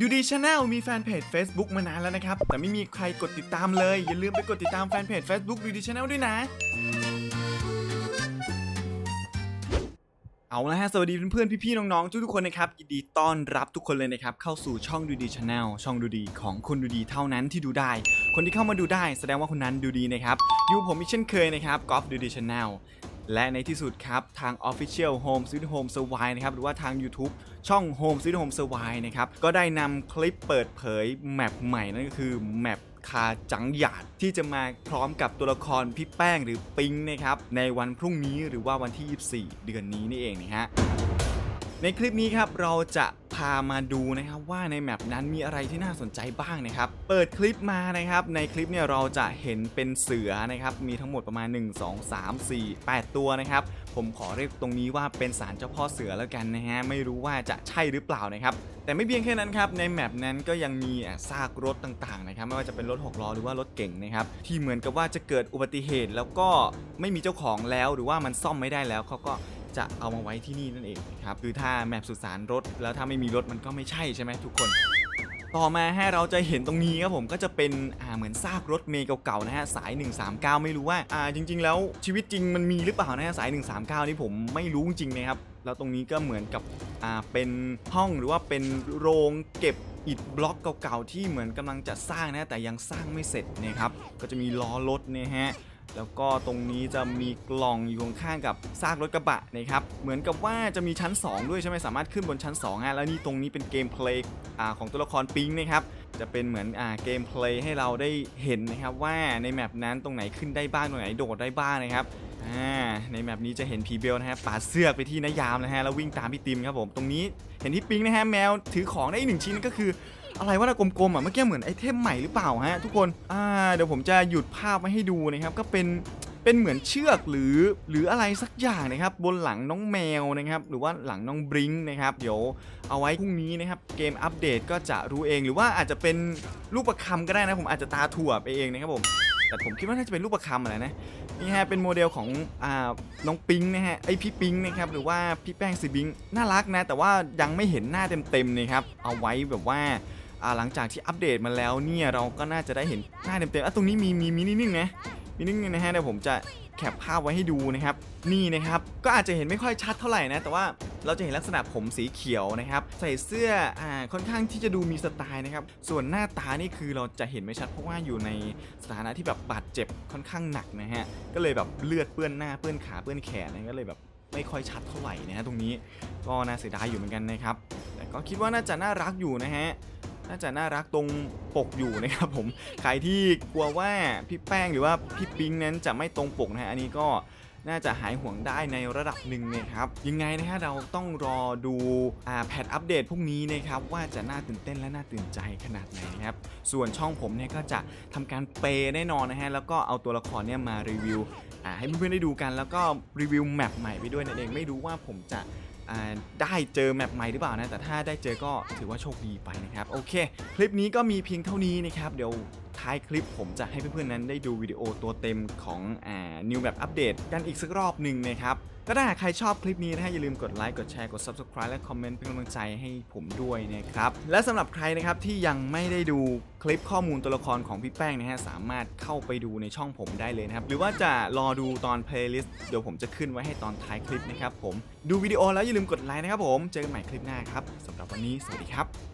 ดูดีชาแนลมีแฟนเพจ Facebook มานานแล้วนะครับ แต่ไม่มีใครกดติดตามเลย อย่าลืมไปกดติดตามแฟนเพจ Facebook ดูดีชาแนลด้วยนะ เอาละฮะ สวัสดีเพื่อนๆ พี่ๆ น้องๆ ทุกๆคนนะครับ ยินดีต้อนรับทุกคนเลยนะครับ เข้าสู่ช่องดูดีชาแนลช่องดูดีของคนดูดีเท่านั้นที่ดูได้ คนที่เข้ามาดูได้ แสดงว่าคนนั้นดูดีนะครับ อยู่ผมอีกเช่นเคยนะครับกอล์ฟดูดีชาแนล และในที่สุดครับ ทาง Official Home Sweet Home s w i นะครับ หรือว่าทาง YouTube ช่อง Home Sweet Home s w i นะครับ ก็ได้นำคลิปเปิดเผยแมปใหม่นั่นก็คือแมปคาจังหยาดที่จะมาพร้อมกับตัวละครพี่แป้งหรือปิงนะครับ ในวันพรุ่งนี้หรือว่าวันที่ 24 เดือนนี้นี่เองนะฮะ ในคลิปนี้ครับเราจะพามาดูนะครับว่าในแมปนั้นมีอะไรที่น่าสนใจบ้างนะครับ เปิดคลิปมานะครับ ในคลิปเนี่ยเราจะเห็นเป็นเสือนะครับมีทั้งหมดประมาณ 1 2 3 4 8 ตัวนะครับ ผมขอเรียกตรงนี้ว่าเป็นศาลเจ้าพ่อเสือแล้วกันนะฮะไม่รู้ว่าจะใช่หรือเปล่านะครับแต่ไม่เพียงแค่นั้นครับในแมปนั้นก็ยังมีซากรถต่างๆนะครับไม่ว่าจะเป็นรถหกล้อหรือว่ารถเก่งนะครับที่เหมือนกับว่าจะเกิดอุบัติเหตุแล้วก็ไม่มีเจ้าของแล้วหรือว่ามันซ่อมไม่ได้แล้วเขาก็ จะเอามาไว้ที่นี่นั่นเองนะครับคือถ้าแมปสุสานรถ แล้วถ้าไม่มีรถมันก็ไม่ใช่ใช่ไหมทุกคนต่อมาฮะเราจะเห็นตรงนี้ครับผมก็จะเป็นอ่าเหมือนซากรถเมย์เก่าๆนะฮะสาย 139 ไม่รู้ว่าอ่าจริง ๆ แล้วชีวิตจริงมันมีหรือเปล่านะฮะสาย 139 นี่ผมไม่รู้จริงๆนะครับแล้วตรงนี้ก็เหมือนกับอ่าเป็นห้องหรือว่าเป็นโรงเก็บอิฐบล็อกเก่าๆที่เหมือนกำลังจะสร้างนะแต่ยังสร้างไม่เสร็จนะครับก็จะมีล้อรถเนี่ยฮะ แล้วก็ตรงนี้จะมีกล่องอยู่ข้างๆกับซากรถกระบะนะครับเหมือนกับว่าจะมีชั้น 2 ด้วยใช่ไหมสามารถขึ้นบนชั้น2ฮะแล้วนี่ตรงนี้เป็นเกมเพลย์ของตัวละครปิงนะครับจะเป็นเหมือนอ่าเกมเพลย์ให้เราได้เห็นนะครับว่าในแมปนั้นตรงไหนขึ้นได้บ้างตรงไหนโดดได้บ้างนะครับอ่าในแมปนี้จะเห็นผีเบลนะฮะปาดเสื้อไปที่นายามนะฮะแล้ววิ่งตามพี่ติมครับผมตรงนี้เห็นที่ปิงนะฮะแมวถือของได้อีกหนึ่งชิ้นก็คือ อะไรวะนะกลมๆอะเมื่อกี้เหมือนไอเทมใหม่หรือเปล่าฮะทุกคนอ่าเดี๋ยวผมจะหยุดภาพไว้ให้ดูนะครับก็เป็นเป็นเหมือนเชือกหรือหรืออะไรสักอย่างนะครับ บนหลังน้องแมวนะครับ หรือว่าหลังน้องบริงนะครับเดี๋ยวเอาไว้พรุ่งนี้นะครับ เกมอัปเดตก็จะรู้เองหรือว่าอาจจะเป็นลูกประคำก็ได้นะ ผมอาจจะตาถั่วไปเองนะครับผมแต่ผมคิดว่าน่าจะเป็นลูกประคำอะไรนะนี่ฮะเป็นโมเดลของอ่าน้องปิงนะฮะไอพี่ปิงนะครับหรือว่าพี่แป้งซีบิงน่ารักนะ แต่ว่ายังไม่เห็นหน้าเต็มๆนะครับเอาไว้แบบว่า หลังจากที่อัปเดตมาแล้วเนี่ยเราก็น่าจะได้เห็นหน้าเต็มๆอะตรงนี้มีมีมีนิ่งนะมีนิ่งนะฮะเดี๋ยวผมจะแคปภาพไว้ให้ดูนะครับนี่นะครับก็อาจจะเห็นไม่ค่อยชัดเท่าไหร่นะ แต่ว่าเราจะเห็นลักษณะผมสีเขียวนะครับ ใส่เสื้ออ่าค่อนข้างที่จะดูมีสไตล์นะครับ ส่วนหน้าตานี่คือเราจะเห็นไม่ชัดเพราะว่าอยู่ในสถานะที่แบบบาดเจ็บค่อนข้างหนักนะฮะก็เลยแบบเลือดเปื้อนหน้าเปื้อนขาเปื้อนแขนนะก็เลยแบบไม่ค่อยชัดเท่าไหร่นะฮะตรงนี้ก็น่าเสียดายอยู่เหมือนกันนะครับแต่ก็คิดว่าน่าจะน่ารักอยู่นะฮะ น่าจะน่ารักตรงปกอยู่นะครับผมใครที่กลัวว่าพี่แป้งหรือว่าพี่ปิงนั้นจะไม่ตรงปกนะฮะอันนี้ก็น่าจะหายห่วงได้ในระดับหนึ่งนะครับ ยังไงนะฮะเราต้องรอดูอ่าแพทอัปเดตพรุ่งนี้นะครับ ว่าจะน่าตื่นเต้นและน่าตื่นใจขนาดไหนครับ ส่วนช่องผมเนี่ยก็จะทำการเปย์แน่นอนนะฮะ แล้วก็เอาตัวละครเนี่ยมารีวิวอ่าให้เพื่อนๆได้ดูกัน แล้วก็รีวิวแมปใหม่ไปด้วยนั่นเองไม่รู้ว่าผมจะ ได้เจอแมปใหม่หรือเปล่านะ แต่ถ้าได้เจอก็ถือว่าโชคดีไปนะครับ โอเค คลิปนี้ก็มีเพียงเท่านี้นะครับ เดี๋ยว ท้ายคลิปผมจะให้เพื่อนๆนั้นได้ดูวิดีโอตัวเต็มของอ่า New Map Update กันอีกสักรอบหนึ่งนะครับก็ถ้าหากใครชอบคลิปนี้นะฮะอย่าลืมกดไลค์กดแชร์กด Subscribe และคอมเมนต์เป็นกำลังใจให้ผมด้วยนะครับ และสำหรับใครนะครับที่ยังไม่ได้ดูคลิปข้อมูลตัวละครของพี่แป้งนะฮะสามารถเข้าไปดูในช่องผมได้เลยนะครับ หรือว่าจะรอดูตอน playlist เดี๋ยวผมจะขึ้นไว้ให้ตอนท้ายคลิปนะครับผมดูวิดีโอแล้วอย่าลืมกดไลค์นะครับผมเจอกันใหม่คลิปหน้าครับสำหรับวันนี้สวัสดีครับ